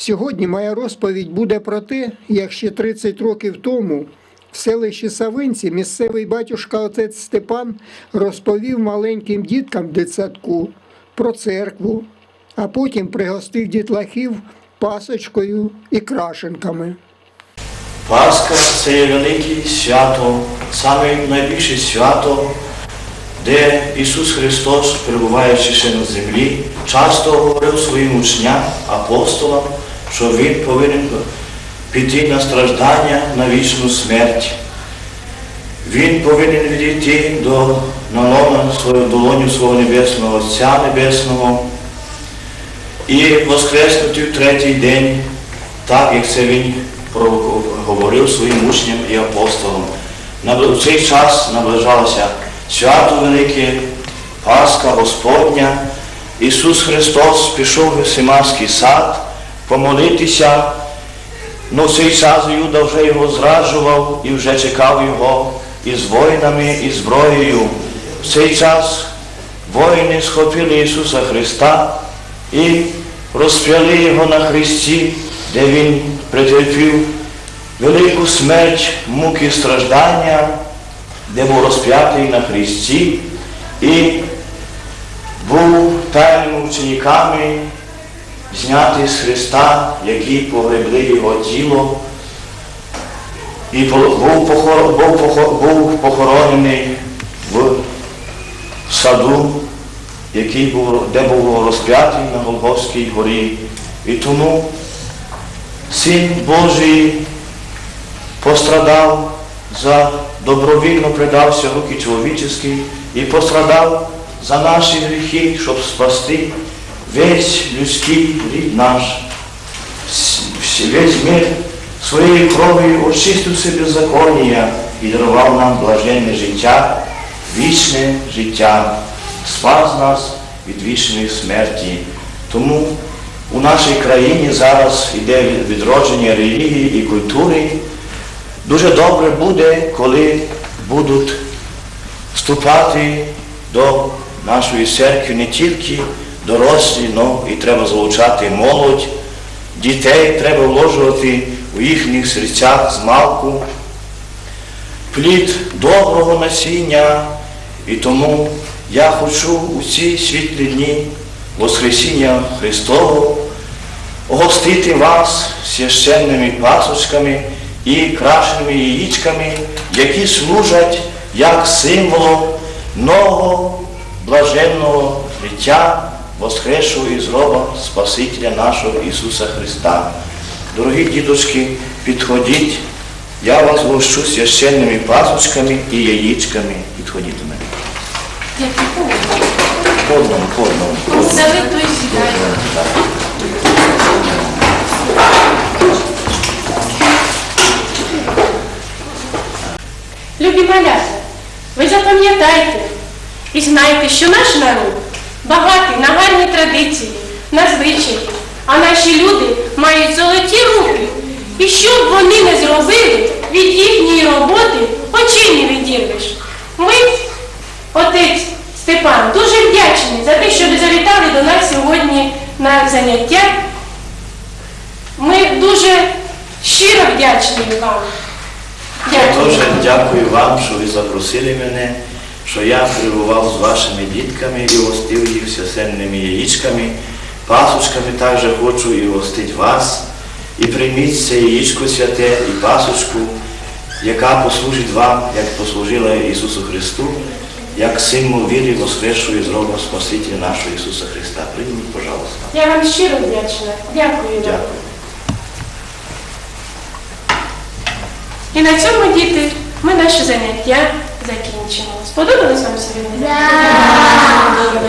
Сьогодні моя розповідь буде про те, як ще 30 років тому в селищі Савинці місцевий батюшка отець Степан розповів маленьким діткам дитсадку про церкву, а потім пригостив дітлахів пасочкою і крашенками. Пасха це є велике свято, саме найбільше свято, де Ісус Христос, перебуваючи ще на землі, часто говорив своїм учням, апостолам, що Він повинен піти на страждання на вічну смерть. Він повинен відійти до на лона свою долоню свого Небесного Отця Небесного і воскреснути в третій день, так як це він говорив своїм учням і апостолам. В цей час наближалося свято велике, Пасха Господня. Ісус Христос пішов в Гесиманський сад помолитися, Ну, цей час Юда вже його зраджував і вже чекав його із воїнами, і зброєю. В цей час воїни схопили Ісуса Христа і розп'яли його на Христі, де Він претерпів велику смерть, муки страждання, де був розп'ятий на Христі і був тайними учениками зняти з Христа, які погребли його тіло, і був, похор- був, похо- був похоронений в саду, який був, де був розп'ятий на Голгофській горі. І тому Син Божий пострадав за добровільно предався руки чоловічі і пострадав за наші гріхи, щоб спасти весь людський рід наш, весь мир своєю кров'ю очистив себе беззаконня і дарував нам блаженне життя, вічне життя, спас нас від вічної смерті. Тому у нашій країні зараз йде відродження релігії і культури. Дуже добре буде, коли будуть вступати до нашої церкви не тільки дорослі, але і треба залучати молодь, дітей треба вложувати у їхніх серцях змалку, плід доброго насіння. І тому я хочу у ці світлі дні Воскресіння Христового огостити вас священними пасочками і крашеними яєчками, які служать як символом нового блаженного життя, воскресшого із гроба Спасителя нашого Ісуса Христа. Дорогі діточки, підходіть, я вас гощу священними пасочками і яєчками. Підходіть до мене. По одному, по. Любі малята, ви запам'ятайте і знайте, що наш народ багатий на гарні традиції, на звичаї, а наші люди мають золоті руки. І що б вони не зробили, від їхньої роботи очей не відірвеш. Ми, отець Степан, дуже вдячні за те, що ви завітали до нас сьогодні на заняття. Ми дуже щиро вдячні вам. Дякую. дуже дякую вам, що ви запросили мене, що я перебував з вашими дітками і гостив їх священними яєчками, пасочками також хочу і гостити вас. І прийміть це яєчко святе і пасочку, яка послужить вам, як послужила Ісусу Христу, як символ віри воскресшої з роба Спасителя нашого Ісуса Христа. Прийміть, пожалуйста. Я вам щиро вдячна. Дякую. Дякую. І на цьому, діти, ми наше заняття закінчимо. Сподобалось вам сьогодні? Так!